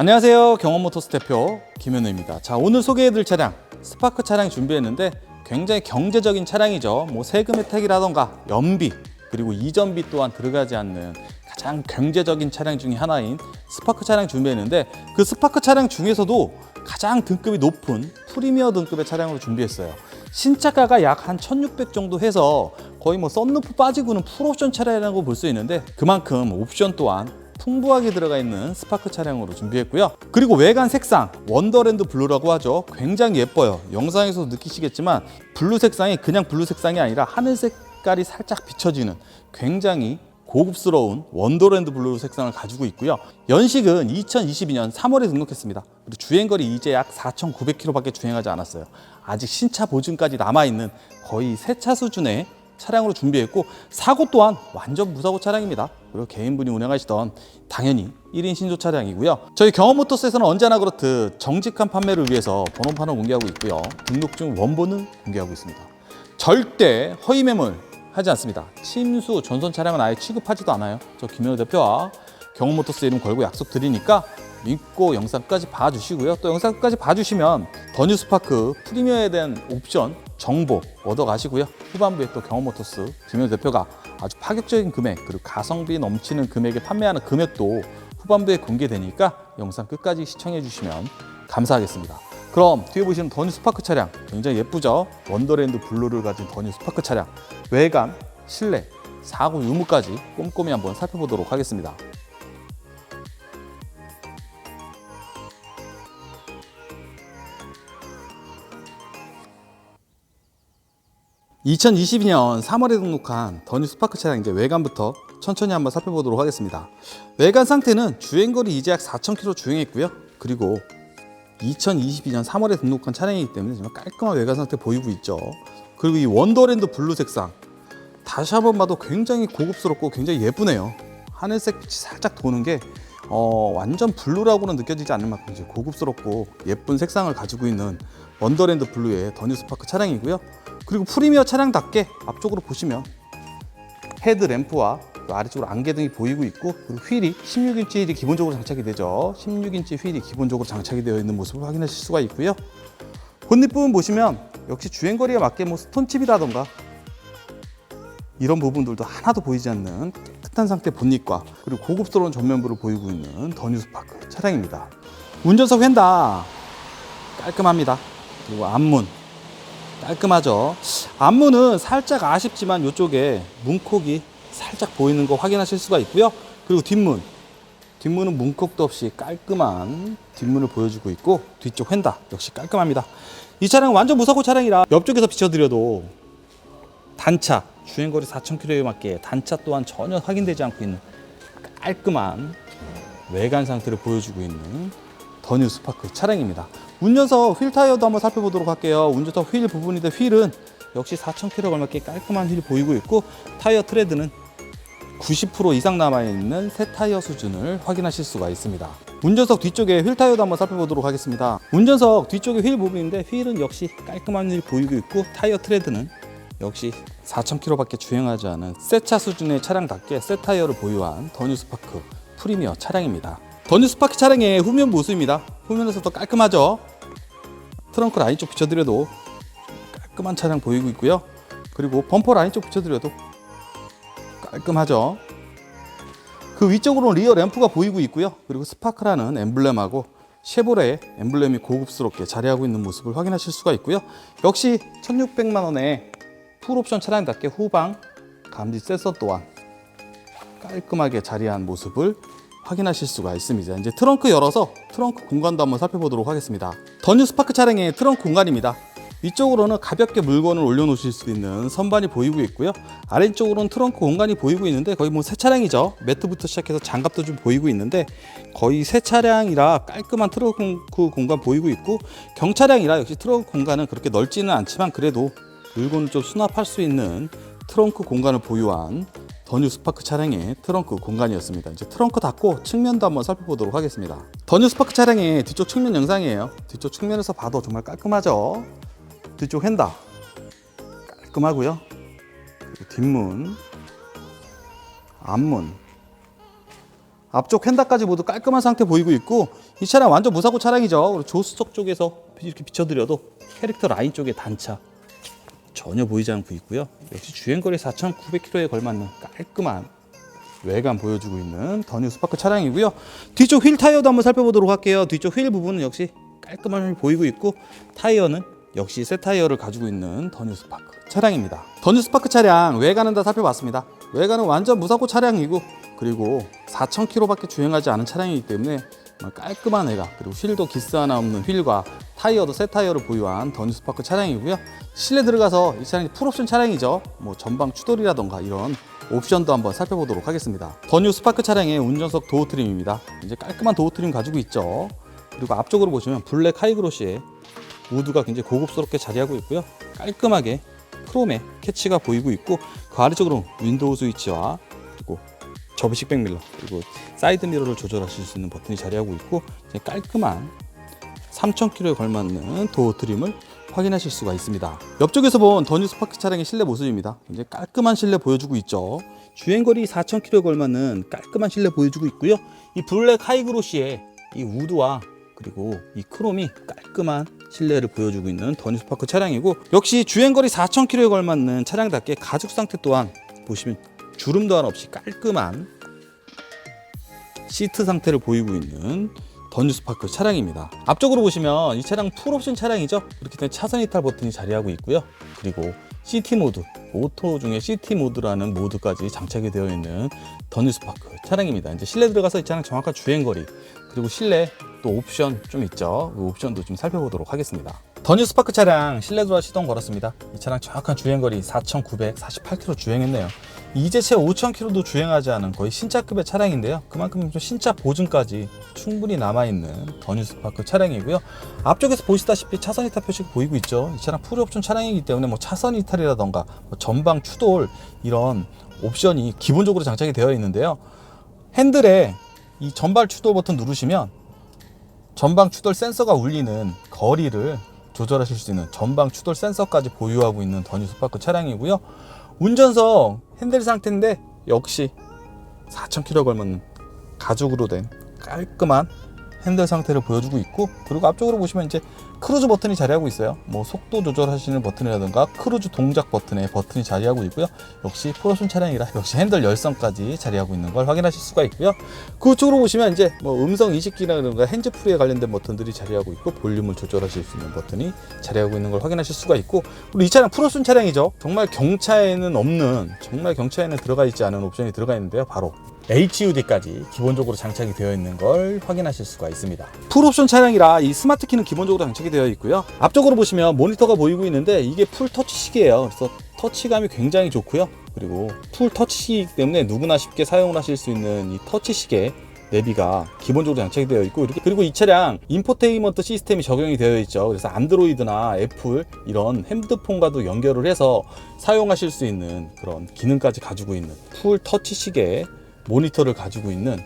안녕하세요. 경험모터스 대표 김현우입니다. 자, 오늘 소개해드릴 차량 스파크 차량 준비했는데 굉장히 경제적인 차량이죠. 뭐 세금 혜택이라던가 연비 그리고 이전비 또한 들어가지 않는 가장 경제적인 차량 중에 하나인 스파크 차량 준비했는데 그 스파크 차량 중에서도 가장 등급이 높은 프리미어 등급의 차량으로 준비했어요. 신차가가 약 한 1600 정도 해서 거의 뭐 썬루프 빠지고는 풀옵션 차량이라고 볼 수 있는데 그만큼 옵션 또한 풍부하게 들어가 있는 스파크 차량으로 준비했고요. 그리고 외관 색상 원더랜드 블루라고 하죠. 굉장히 예뻐요. 영상에서도 느끼시겠지만 블루 색상이 그냥 블루 색상이 아니라 하늘 색깔이 살짝 비춰지는 굉장히 고급스러운 원더랜드 블루 색상을 가지고 있고요. 연식은 2022년 3월에 등록했습니다. 그리고 주행거리 이제 약 4,900km밖에 주행하지 않았어요. 아직 신차 보증까지 남아있는 거의 새 차 수준의 차량으로 준비했고 사고 또한 완전 무사고 차량입니다. 그리고 개인분이 운행하시던 당연히 1인 신조 차량이고요. 저희 경험모터스에서는 언제나 그렇듯 정직한 판매를 위해서 번호판을 공개하고 있고요. 등록증 원본을 공개하고 있습니다. 절대 허위 매물 하지 않습니다. 침수, 전선 차량은 아예 취급하지도 않아요. 저 김현우 대표와 경험모터스 이름 걸고 약속 드리니까 믿고 영상까지 봐주시고요. 또 영상까지 봐주시면 더 뉴스파크 프리미어에 대한 옵션 정보 얻어가시고요. 후반부에 또 경험모터스 김현우 대표가 아주 파격적인 금액 그리고 가성비 넘치는 금액에 판매하는 금액도 후반부에 공개되니까 영상 끝까지 시청해 주시면 감사하겠습니다. 그럼 뒤에 보시는 더뉴 스파크 차량 굉장히 예쁘죠? 원더랜드 블루를 가진 더뉴 스파크 차량 외관, 실내, 사고 유무까지 꼼꼼히 한번 살펴보도록 하겠습니다. 2022년 3월에 등록한 더뉴 스파크 차량 이제 외관부터 천천히 한번 살펴보도록 하겠습니다. 외관 상태는 주행거리 이제 약 4,000km 주행했고요. 그리고 2022년 3월에 등록한 차량이기 때문에 정말 깔끔한 외관 상태 보이고 있죠. 그리고 이 원더랜드 블루 색상 다시 한번 봐도 굉장히 고급스럽고 굉장히 예쁘네요. 하늘색 빛이 살짝 도는 게 어, 완전 블루라고는 느껴지지 않는 만큼 이제 고급스럽고 예쁜 색상을 가지고 있는 원더랜드 블루의 더뉴 스파크 차량이고요. 그리고 프리미어 차량답게 앞쪽으로 보시면 헤드 램프와 그 아래쪽으로 안개등이 보이고 있고 그리고 휠이 16인치 휠이 기본적으로 장착이 되죠. 16인치 휠이 기본적으로 장착이 되어 있는 모습을 확인하실 수가 있고요. 본닛 부분 보시면 역시 주행거리에 맞게 뭐 스톤칩이라던가 이런 부분들도 하나도 보이지 않는 깨끗한 상태 본닛과 그리고 고급스러운 전면부를 보이고 있는 더 뉴스파크 차량입니다. 운전석 휀다 깔끔합니다. 그리고 앞문 깔끔하죠. 앞문은 살짝 아쉽지만 이쪽에 문콕이 살짝 보이는 거 확인하실 수가 있고요. 그리고 뒷문 뒷문은 문콕도 없이 깔끔한 뒷문을 보여주고 있고 뒤쪽 휀다 역시 깔끔합니다. 이 차량은 완전 무사고 차량이라 옆쪽에서 비춰드려도 단차 주행거리 4,000km에 맞게 단차 또한 전혀 확인되지 않고 있는 깔끔한 외관 상태를 보여주고 있는 더뉴 스파크 차량입니다. 운전석 휠 타이어도 한번 살펴보도록 할게요. 운전석 휠 부분인데 휠은 역시 4,000km 걸맞게 깔끔한 휠이 보이고 있고 타이어 트레드는 90% 이상 남아있는 새 타이어 수준을 확인하실 수가 있습니다. 운전석 뒤쪽에 휠 타이어도 한번 살펴보도록 하겠습니다. 운전석 뒤쪽에 휠 부분인데 휠은 역시 깔끔한 휠이 보이고 있고 타이어 트레드는 역시 4,000km밖에 주행하지 않은 새 차 수준의 차량답게 새 타이어를 보유한 더뉴 스파크 프리미어 차량입니다. 더뉴 스파크 차량의 후면 모습입니다. 후면에서도 깔끔하죠. 트렁크 라인 쪽 비춰드려도 깔끔한 차량 보이고 있고요. 그리고 범퍼 라인 쪽 비춰드려도 깔끔하죠. 그 위쪽으로는 리어 램프가 보이고 있고요. 그리고 스파크라는 엠블렘하고 쉐보레의 엠블렘이 고급스럽게 자리하고 있는 모습을 확인하실 수가 있고요. 역시 1,600만 원에 풀옵션 차량답게 후방 감지 센서 또한 깔끔하게 자리한 모습을 확인하실 수가 있습니다. 이제 트렁크 열어서 트렁크 공간도 한번 살펴보도록 하겠습니다. 더뉴 스파크 차량의 트렁크 공간입니다. 위쪽으로는 가볍게 물건을 올려놓으실 수 있는 선반이 보이고 있고요. 아래쪽으로는 트렁크 공간이 보이고 있는데 거의 뭐 새 차량이죠. 매트부터 시작해서 장갑도 좀 보이고 있는데 거의 새 차량이라 깔끔한 트렁크 공간 보이고 있고 경차량이라 역시 트렁크 공간은 그렇게 넓지는 않지만 그래도 물건을 좀 수납할 수 있는 트렁크 공간을 보유한 더뉴 스파크 차량의 트렁크 공간이었습니다. 이제 트렁크 닫고 측면도 한번 살펴보도록 하겠습니다. 더뉴 스파크 차량의 뒤쪽 측면 영상이에요. 뒤쪽 측면에서 봐도 정말 깔끔하죠. 뒤쪽 휀다 깔끔하고요. 뒷문, 앞문 앞쪽 휀다까지 모두 깔끔한 상태 보이고 있고 이 차량 완전 무사고 차량이죠. 조수석 쪽에서 이렇게 비춰드려도 캐릭터 라인 쪽에 단차 전혀 보이지 않고 있고요. 역시 주행거리 4,900km에 걸맞는 깔끔한 외관 보여주고 있는 더뉴 스파크 차량이고요. 뒤쪽 휠 타이어도 한번 살펴보도록 할게요. 뒤쪽 휠 부분은 역시 깔끔함이 보이고 있고 타이어는 역시 새 타이어를 가지고 있는 더뉴 스파크 차량입니다. 더뉴 스파크 차량 외관은 다 살펴봤습니다. 외관은 완전 무사고 차량이고 그리고 4,000km밖에 주행하지 않은 차량이기 때문에 깔끔한 외관 그리고 휠도 기스 하나 없는 휠과 타이어도 새 타이어를 보유한 더뉴 스파크 차량이고요. 실내 들어가서 이 차량이 풀옵션 차량이죠. 뭐 전방 추돌이라던가 이런 옵션도 한번 살펴보도록 하겠습니다. 더뉴 스파크 차량의 운전석 도어 트림입니다. 이제 깔끔한 도어 트림 가지고 있죠. 그리고 앞쪽으로 보시면 블랙 하이그로시의 우드가 굉장히 고급스럽게 자리하고 있고요. 깔끔하게 크롬의 캐치가 보이고 있고 그 아래쪽으로 윈도우 스위치와 접이 식 백밀러 그리고 사이드 미러를 조절하실 수 있는 버튼이 자리하고 있고 깔끔한 3,000km에 걸맞는 도어 트림을 확인하실 수가 있습니다. 옆쪽에서 본 더뉴 스파크 차량의 실내 모습입니다. 굉장히 깔끔한 실내 보여주고 있죠. 주행거리 4,000km에 걸맞는 깔끔한 실내 보여주고 있고요. 이 블랙 하이그로시의 이 우드와 그리고 이 크롬이 깔끔한 실내를 보여주고 있는 더뉴 스파크 차량이고 역시 주행거리 4,000km에 걸맞는 차량답게 가죽 상태 또한 보시면 주름도 하나 없이 깔끔한 시트 상태를 보이고 있는 더뉴 스파크 차량입니다. 앞쪽으로 보시면 이 차량 풀옵션 차량이죠. 그렇기 때문에 차선 이탈 버튼이 자리하고 있고요. 그리고 CT 모드, 오토 중에 CT 모드라는 모드까지 장착이 되어 있는 더뉴 스파크 차량입니다. 이제 실내 들어가서 이 차량 정확한 주행 거리 그리고 실내 또 옵션 좀 있죠. 그 옵션도 좀 살펴보도록 하겠습니다. 더 뉴 스파크 차량 실내 들어와 시동 걸었습니다. 이 차량 정확한 주행 거리 4,948km 주행했네요. 이제 채 5,000km도 주행하지 않은 거의 신차급의 차량인데요. 그만큼 좀 신차 보증까지 충분히 남아있는 더뉴 스파크 차량이고요. 앞쪽에서 보시다시피 차선 이탈 표시가 보이고 있죠. 이 차량 풀 옵션 차량이기 때문에 뭐 차선 이탈이라던가 뭐 전방 추돌 이런 옵션이 기본적으로 장착이 되어 있는데요. 핸들에 이 전발 추돌 버튼 누르시면 전방 추돌 센서가 울리는 거리를 조절하실 수 있는 전방 추돌 센서까지 보유하고 있는 더뉴 스파크 차량이고요. 운전석 핸들 상태인데 역시 4,000km 걸맞는 가죽으로 된 깔끔한 핸들 상태를 보여주고 있고 그리고 앞쪽으로 보시면 이제 크루즈 버튼이 자리하고 있어요. 뭐 속도 조절하시는 버튼이라든가 크루즈 동작 버튼에 버튼이 자리하고 있고요. 역시 프로션 차량이라 역시 핸들 열선까지 자리하고 있는 걸 확인하실 수가 있고요. 그쪽으로 보시면 이제 뭐 음성 인식기라든가 핸즈프리에 관련된 버튼들이 자리하고 있고 볼륨을 조절하실 수 있는 버튼이 자리하고 있는 걸 확인하실 수가 있고 그리고 이 차량 프로슨 차량이죠. 정말 경차에는 없는 정말 경차에는 들어가 있지 않은 옵션이 들어가 있는데요. 바로 HUD까지 기본적으로 장착이 되어 있는 걸 확인하실 수가 있습니다. 풀옵션 차량이라 이 스마트 키는 기본적으로 장착이 되어 있고요. 앞쪽으로 보시면 모니터가 보이고 있는데 이게 풀 터치식이에요. 그래서 터치감이 굉장히 좋고요. 그리고 풀 터치이기 때문에 누구나 쉽게 사용을 하실 수 있는 이 터치식의 내비가 기본적으로 장착이 되어 있고 이렇게 그리고 이 차량 인포테인먼트 시스템이 적용이 되어 있죠. 그래서 안드로이드나 애플 이런 핸드폰과도 연결을 해서 사용하실 수 있는 그런 기능까지 가지고 있는 풀 터치식의 모니터를 가지고 있는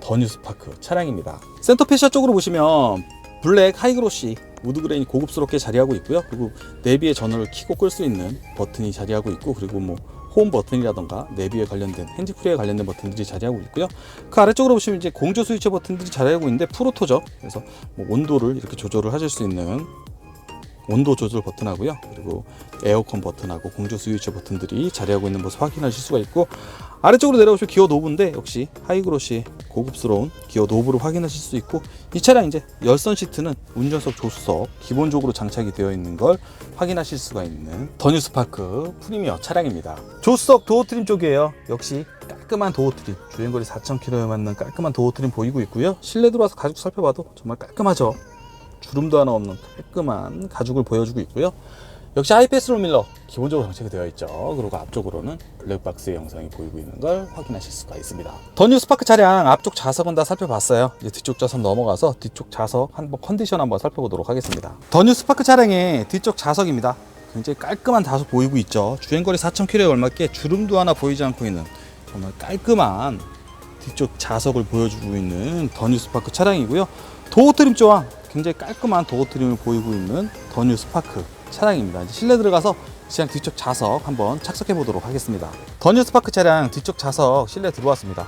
더뉴 스파크 차량입니다. 센터 페시아 쪽으로 보시면 블랙 하이그로시 우드그레인이 고급스럽게 자리하고 있고요. 그리고 내비의 전원을 켜고 끌 수 있는 버튼이 자리하고 있고 그리고 뭐 홈 버튼이라던가 내비에 관련된 핸즈프리에 관련된 버튼들이 자리하고 있고요. 그 아래쪽으로 보시면 이제 공조 스위치 버튼들이 자리하고 있는데 프로토죠. 그래서 뭐 온도를 이렇게 조절을 하실 수 있는 온도 조절 버튼하고요. 그리고 에어컨 버튼하고 공조 스위치 버튼들이 자리하고 있는 모습 확인하실 수가 있고 아래쪽으로 내려오시면 기어 노브인데 역시 하이그로시 고급스러운 기어 노브를 확인하실 수 있고 이 차량 이제 열선 시트는 운전석 조수석 기본적으로 장착이 되어 있는 걸 확인하실 수가 있는 더뉴 스파크 프리미어 차량입니다. 조수석 도어 트림 쪽이에요. 역시 깔끔한 도어 트림 주행거리 4,000km에 맞는 깔끔한 도어 트림 보이고 있고요. 실내 들어와서 가죽 살펴봐도 정말 깔끔하죠. 주름도 하나 없는 깔끔한 가죽을 보여주고 있고요. 역시 하이패스 롤밀러 기본적으로 장착이 되어 있죠. 그리고 앞쪽으로는 블랙박스의 영상이 보이고 있는 걸 확인하실 수가 있습니다. 더 뉴 스파크 차량 앞쪽 좌석은 다 살펴봤어요. 이제 뒤쪽 좌석 넘어가서 뒤쪽 좌석 한번 컨디션 한번 살펴보도록 하겠습니다. 더 뉴 스파크 차량의 뒤쪽 좌석입니다. 굉장히 깔끔한 좌석 보이고 있죠. 주행거리 4,000km에 걸맞게 주름도 하나 보이지 않고 있는 정말 깔끔한 뒤쪽 좌석을 보여주고 있는 더 뉴 스파크 차량이고요. 도어 트림 또한 굉장히 깔끔한 도어 트림을 보이고 있는 더뉴 스파크 차량입니다. 실내 들어가서 시장 뒤쪽 좌석 한번 착석해 보도록 하겠습니다. 더뉴 스파크 차량 뒤쪽 좌석 실내 들어왔습니다.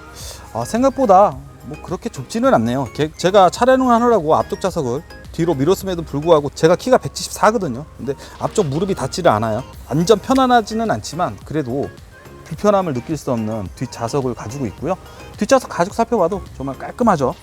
아, 생각보다 뭐 그렇게 좁지는 않네요. 게- 제가 촬영을 하느라고 앞쪽 좌석을 뒤로 밀었음에도 불구하고 제가 키가 174거든요. 근데 앞쪽 무릎이 닿지를 않아요. 완전 편안하지는 않지만 그래도 불편함을 느낄 수 없는 뒷좌석을 가지고 있고요. 뒷좌석 가죽 살펴봐도 정말 깔끔하죠.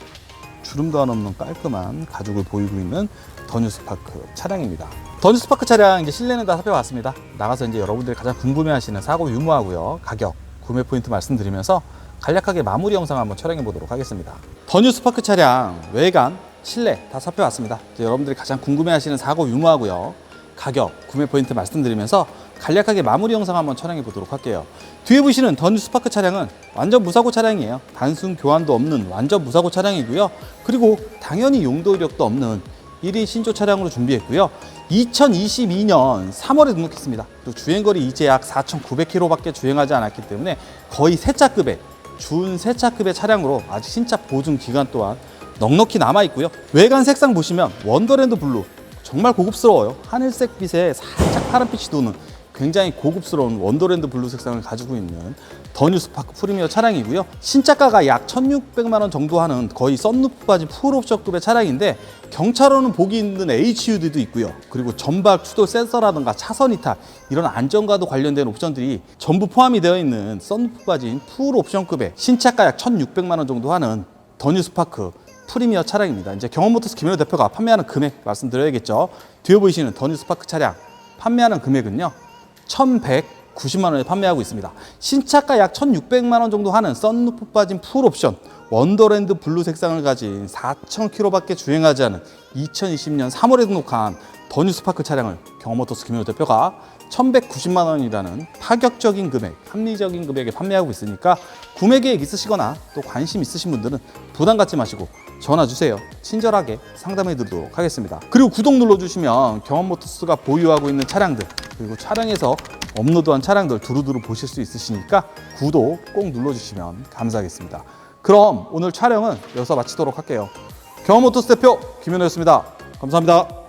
주름도 안 없는 깔끔한 가죽을 보이고 있는 더뉴 스파크 차량입니다. 더뉴 스파크 차량 이제 실내는 다 살펴봤습니다. 나가서 이제 여러분들이 가장 궁금해하시는 사고 유무하고요, 가격, 구매 포인트 말씀드리면서 간략하게 마무리 영상 한번 촬영해 보도록 하겠습니다. 더뉴 스파크 차량 외관, 실내 다 살펴봤습니다. 여러분들이 가장 궁금해하시는 사고 유무하고요, 가격, 구매 포인트 말씀드리면서 간략하게 마무리 영상 한번 촬영해 보도록 할게요. 뒤에 보시는 더뉴 스파크 차량은 완전 무사고 차량이에요. 단순 교환도 없는 완전 무사고 차량이고요. 그리고 당연히 용도 이력도 없는 1인 신조 차량으로 준비했고요. 2022년 3월에 등록했습니다. 또 주행거리 이제 약 4,900km밖에 주행하지 않았기 때문에 거의 세차급의 준 세차급의 차량으로 아직 신차 보증 기간 또한 넉넉히 남아 있고요. 외관 색상 보시면 원더랜드 블루 정말 고급스러워요. 하늘색 빛에 살짝 파란빛이 도는 굉장히 고급스러운 원더랜드 블루 색상을 가지고 있는 더뉴 스파크 프리미어 차량이고요. 신차가가 약 1,600만 원 정도 하는 거의 썬루프 빠진 풀옵션급의 차량인데 경차로는 보기 힘든 HUD도 있고요. 그리고 전방 추돌 센서라든가 차선 이탈 이런 안전과도 관련된 옵션들이 전부 포함이 되어 있는 썬루프 빠진 풀옵션급의 신차가 약 1,600만 원 정도 하는 더뉴 스파크 프리미어 차량입니다. 이제 경험모터스 김현우 대표가 판매하는 금액 말씀드려야겠죠. 뒤에 보이시는 더뉴 스파크 차량 판매하는 금액은요. 1,190만 원에 판매하고 있습니다. 신차가 약 1,600만 원 정도 하는 썬루프 빠진 풀 옵션 원더랜드 블루 색상을 가진 4,000km밖에 주행하지 않은 2020년 3월에 등록한 더뉴 스파크 차량을 경험모터스 김현우 대표가 1,190만 원이라는 파격적인 금액, 합리적인 금액에 판매하고 있으니까 구매 계획 있으시거나 또 관심 있으신 분들은 부담 갖지 마시고 전화 주세요. 친절하게 상담해 드리도록 하겠습니다. 그리고 구독 눌러 주시면 경험모터스가 보유하고 있는 차량들 그리고 촬영해서 업로드한 차량들 두루두루 보실 수 있으시니까 구독 꼭 눌러주시면 감사하겠습니다. 그럼 오늘 촬영은 여기서 마치도록 할게요. 경험모터스 대표 김현우였습니다. 감사합니다.